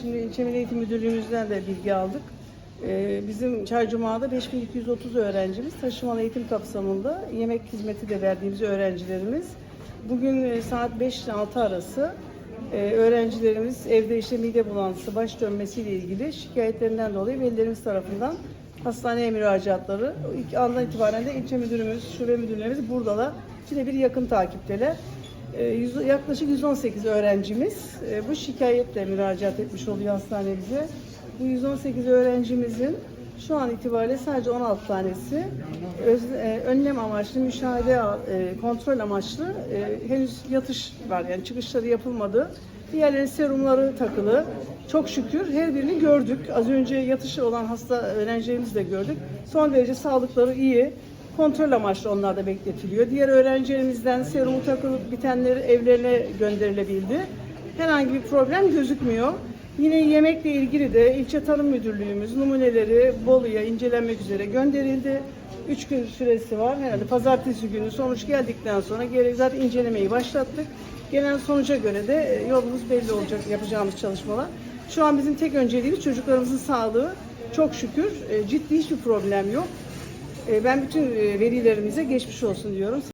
Şimdi ilçe Milli Eğitim Müdürlüğümüzden de bilgi aldık. Ee, bizim Çaycuma'da 5230 öğrencimiz taşımalı eğitim kapsamında yemek hizmeti de verdiğimiz öğrencilerimiz. Bugün e, saat 5 ile 6 arası e, öğrencilerimiz evde işte mide bulantısı, baş dönmesiyle ilgili şikayetlerinden dolayı velilerimiz tarafından hastaneye müracaatları ilk andan itibaren de ilçe müdürümüz, şube müdürlerimiz buradalar. Yine bir yakın takipteler. Ee, yaklaşık 118 öğrencimiz e, bu şikayetle müracaat etmiş oluyor hastanemize. Bu 118 öğrencimizin şu an itibariyle sadece 16 tanesi öz- e, önlem amaçlı, müşahede e, kontrol amaçlı e, henüz yatış var yani çıkışları yapılmadı. Diğerleri serumları takılı. Çok şükür her birini gördük. Az önce yatışı olan hasta öğrencilerimizi de gördük. Son derece sağlıkları iyi. Kontrol amaçlı onlar da bekletiliyor. Diğer öğrencilerimizden serumu takılıp bitenleri evlerine gönderilebildi. Herhangi bir problem gözükmüyor. Yine yemekle ilgili de ilçe tarım müdürlüğümüz numuneleri Bolu'ya incelenmek üzere gönderildi. 3 gün süresi var. Herhalde pazartesi günü sonuç geldikten sonra gerek zaten incelemeyi başlattık. Genel sonuca göre de e, yolumuz belli olacak yapacağımız çalışmalar. Şu an bizim tek önceliğimiz çocuklarımızın sağlığı. Çok şükür e, ciddi hiçbir problem yok. E, Ben bütün e, velilerimize geçmiş olsun diyorum.